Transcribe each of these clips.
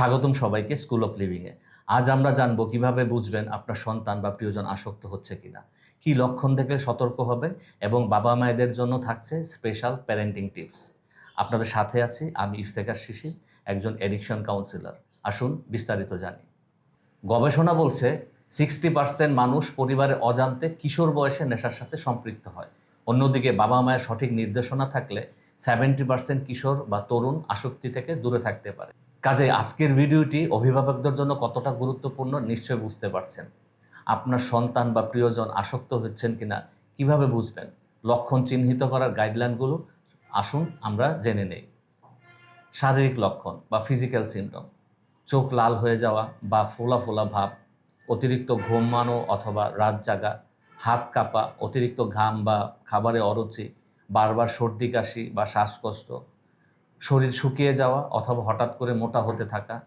স্বাগতম সবাইকে school of লিভিংয়ে আজ আমরা জানব কীভাবে বুঝবেন আপনার সন্তান বা প্রিয়জন আসক্ত হচ্ছে কিনা। কি লক্ষণ থেকে সতর্ক হবে এবং বাবা মায়েদের জন্য থাকছে স্পেশাল প্যারেন্টিং টিপস আপনাদের সাথে আছি আমি ইফতেখার শিশি, একজন এডিকশন কাউন্সিলর আসুন বিস্তারিত জানি। গবেষণা বলছে সিক্সটি পার্সেন্ট মানুষ পরিবারের অজান্তে কিশোর বয়সে নেশার সাথে সম্পৃক্ত হয়। অন্যদিকে বাবা মায়ের সঠিক নির্দেশনা থাকলে সেভেন্টি পার্সেন্ট কিশোর বা তরুণ আসক্তি থেকে দূরে থাকতে পারে। কাজে আজকের ভিডিওটি অভিভাবকদের জন্য কতটা গুরুত্বপূর্ণ নিশ্চয় বুঝতে পারছেন। আপনার সন্তান বা প্রিয়জন আসক্ত হচ্ছেন কিনা, কীভাবে বুঝবেন? লক্ষণ চিহ্নিত করার গাইডলাইনগুলো আসুন, আমরা জেনে নেই। শারীরিক লক্ষণ বা ফিজিক্যাল সিমটম চোখ লাল হয়ে যাওয়া বা ফোলা ফোলা ভাব, অতিরিক্ত ঘুমানো অথবা রাত জাগা, হাত কাঁপা, অতিরিক্ত ঘাম বা খাবারে অরুচি, বারবার সর্দি কাশি বা শ্বাসকষ্ট শরীর শুকিয়ে যাওয়া অথবা হঠাৎ করে মোটা হতে থাকা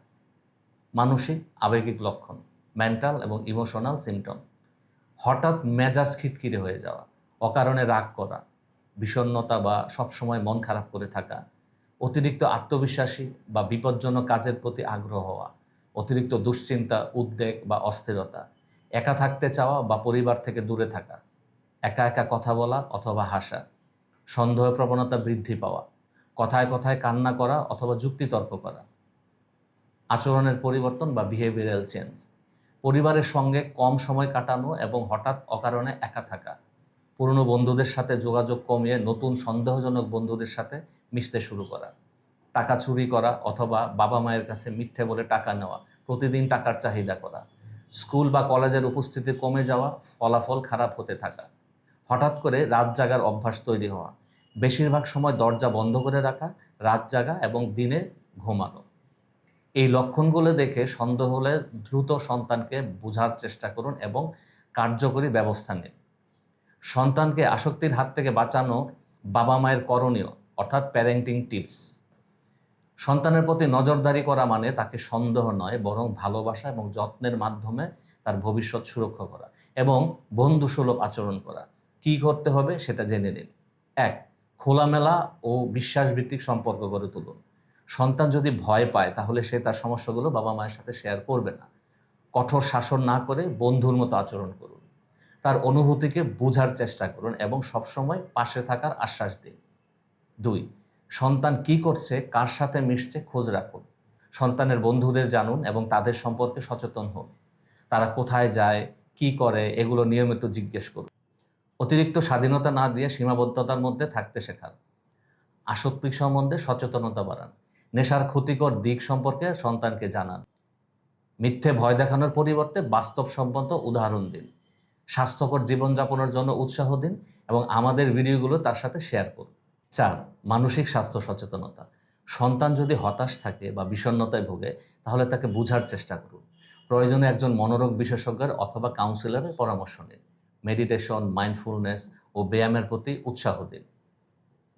মানসিক আবেগিক লক্ষণ মেন্টাল এবং ইমোশনাল সিমটম হঠাৎ মেজাজ খিটখিরে হয়ে যাওয়া, অকারণে রাগ করা, বিষণ্ণতা বা সবসময় মন খারাপ করে থাকা, অতিরিক্ত আত্মবিশ্বাসী বা বিপজ্জনক কাজের প্রতি আগ্রহ হওয়া, অতিরিক্ত দুশ্চিন্তা, উদ্বেগ বা অস্থিরতা, একা থাকতে চাওয়া বা পরিবার থেকে দূরে থাকা, একা একা কথা বলা অথবা হাসা, সন্দেহ প্রবণতা বৃদ্ধি পাওয়া কথায় কথায় কান্না করা অথবা যুক্তিতর্ক করা। আচরণের পরিবর্তন বা বিহেভিয়ারাল চেঞ্জ পরিবারের সঙ্গে কম সময় কাটানো এবং হঠাৎ অকারণে একা থাকা। পুরনো বন্ধুদের সাথে যোগাযোগ কমিয়ে নতুন সন্দেহজনক বন্ধুদের সাথে মিশতে শুরু করা। টাকা চুরি করা অথবা বাবা মায়ের কাছে মিথ্যে বলে টাকা নেওয়া, প্রতিদিন টাকার চাহিদা করা। স্কুল বা কলেজের উপস্থিতি কমে যাওয়া, ফলাফল খারাপ হতে থাকা। হঠাৎ করে রাত জাগার অভ্যাস তৈরি হওয়া। বেশিরভাগ সময় দরজা বন্ধ করে রাখা, রাত জাগা এবং দিনে ঘুমানো। এই লক্ষণগুলো দেখে সন্দেহ হলে দ্রুত সন্তানকে বোঝার চেষ্টা করুন এবং কার্যকরী ব্যবস্থা নিন। সন্তানকে আসক্তির হাত থেকে বাঁচানো বাবা মায়ের করণীয়, অর্থাৎ প্যারেন্টিং টিপস সন্তানের প্রতি নজরদারি করা মানে তাকে সন্দেহ নয়, বরং ভালোবাসা এবং যত্নের মাধ্যমে তার ভবিষ্যৎ সুরক্ষা করা এবং বন্ধুসুলভ আচরণ করা। কি করতে হবে সেটা জেনে নিন। এক খোলামেলা ও বিশ্বাসভিত্তিক সম্পর্ক গড়ে তুলুন সন্তান যদি ভয় পায়, তাহলে সে তার সমস্যাগুলো বাবা মায়ের সাথে শেয়ার করবে না। কঠোর শাসন না করে বন্ধুর মতো আচরণ করুন। তার অনুভূতিকে বোঝার চেষ্টা করুন এবং সবসময় পাশে থাকার আশ্বাস দিন। দুই, সন্তান কি করছে, কার সাথে মিশছে খোঁজ রাখুন। সন্তানের বন্ধুদের জানুন এবং তাদের সম্পর্কে সচেতন হন। তারা কোথায় যায়, কি করে, এগুলো নিয়মিত জিজ্ঞেস করুন। অতিরিক্ত স্বাধীনতা না দিয়ে সীমাবদ্ধতার মধ্যে থাকতে শেখান। আসক্তি সম্বন্ধে সচেতনতা বাড়ান। নেশার ক্ষতিকর দিক সম্পর্কে সন্তানকে জানান। মিথ্যে ভয় দেখানোর পরিবর্তে বাস্তব বাস্তবসম্মত উদাহরণ দিন। স্বাস্থ্যকর জীবনযাপনের জন্য উৎসাহ দিন এবং আমাদের ভিডিওগুলো তার সাথে শেয়ার করুন। চার, মানসিক স্বাস্থ্য সচেতনতা। সন্তান যদি হতাশ থাকে বা বিষণ্ণতায় ভোগে, তাহলে তাকে বোঝার চেষ্টা করুন। প্রয়োজনে একজন মনোরোগ বিশেষজ্ঞের অথবা কাউন্সিলরের পরামর্শ নিন। মেডিটেশন মাইন্ডফুলনেস ও ব্যায়ামের প্রতি উৎসাহ দিন।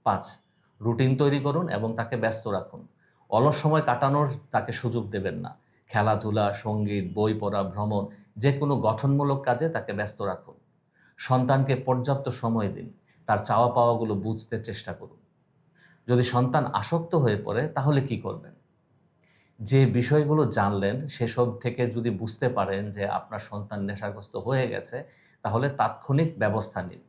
পাঁচ, রুটিন তৈরি করুন এবং তাকে ব্যস্ত রাখুন। অলস সময় কাটানোর তাকে সুযোগ দেবেন না। খেলাধুলা, সংগীত, বই পড়া, ভ্রমণ যে কোনো গঠনমূলক কাজে তাকে ব্যস্ত রাখুন। সন্তানকে পর্যাপ্ত সময় দিন। তার চাওয়া পাওয়াগুলো বুঝতে চেষ্টা করুন। যদি সন্তান আসক্ত হয়ে পড়ে, তাহলে কি করবেন? যে বিষয়গুলো জানলেন, সেসব থেকে যদি বুঝতে পারেন যে আপনার সন্তান নেশাগ্রস্ত হয়ে গেছে, তাহলে তাৎক্ষণিক ব্যবস্থা নিন।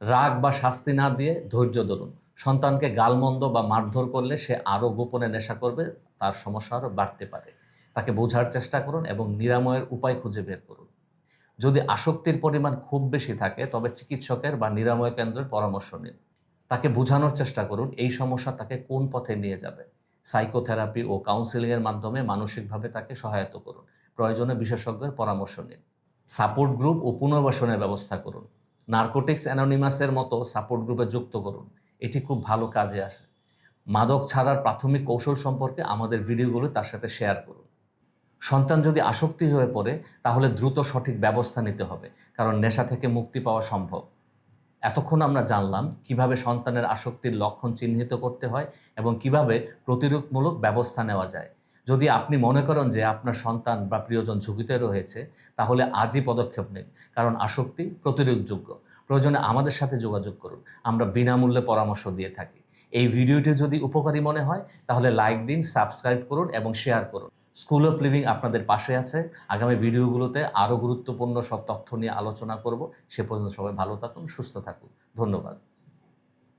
রাগ বা শাস্তি না দিয়ে ধৈর্য ধরুন। সন্তানকে গালমন্দ বা মারধর করলে সে আরও গোপনে নেশা করবে, তার সমস্যা আরও বাড়তে পারে। তাকে বোঝার চেষ্টা করুন এবং নিরাময়ের উপায় খুঁজে বের করুন। যদি আসক্তির পরিমাণ খুব বেশি থাকে, তবে চিকিৎসকের বা নিরাময় কেন্দ্রের পরামর্শ নিন। তাকে বোঝানোর চেষ্টা করুন, এই সমস্যা তাকে কোন পথে নিয়ে যাবে। সাইকোথেরাপি ও কাউন্সিলিংয়ের মাধ্যমে মানসিকভাবে তাকে সহায়তা করুন। প্রয়োজনে বিশেষজ্ঞের পরামর্শ নিন। সাপোর্ট গ্রুপ ও পুনর্বাসনের ব্যবস্থা করুন। নার্কোটিক্স অ্যানোনিমাসের মতো সাপোর্ট গ্রুপে যুক্ত করুন। এটি খুব ভালো কাজে আসে। মাদক ছাড়ার প্রাথমিক কৌশল সম্পর্কে আমাদের ভিডিওগুলো তার সাথে শেয়ার করুন। সন্তান যদি আসক্তি হয়ে পড়ে, তাহলে দ্রুত সঠিক ব্যবস্থা নিতে হবে, কারণ নেশা থেকে মুক্তি পাওয়া সম্ভব। এতক্ষণ আমরা জানলাম কীভাবে সন্তানের আসক্তির লক্ষণ চিহ্নিত করতে হয় এবং কীভাবে প্রতিরোধমূলক ব্যবস্থা নেওয়া যায়। যদি আপনি মনে করেন যে আপনার সন্তান বা প্রিয়জন ঝুঁকিতে রয়েছে, তাহলে আজই পদক্ষেপ নিন। কারণ আসক্তি প্রতিরোধযোগ্য। প্রয়োজনে আমাদের সাথে যোগাযোগ করুন। আমরা বিনামূল্যে পরামর্শ দিয়ে থাকি। এই ভিডিওটি যদি উপকারী মনে হয়, তাহলে লাইক দিন, সাবস্ক্রাইব করুন এবং শেয়ার করুন। স্কুল অফ লিভিং আপনাদের পাশে আছে। আগামী ভিডিওগুলোতে আরও গুরুত্বপূর্ণ সব তথ্য নিয়ে আলোচনা করব। সে পর্যন্ত সবাই ভালো থাকুন, সুস্থ থাকুন। ধন্যবাদ।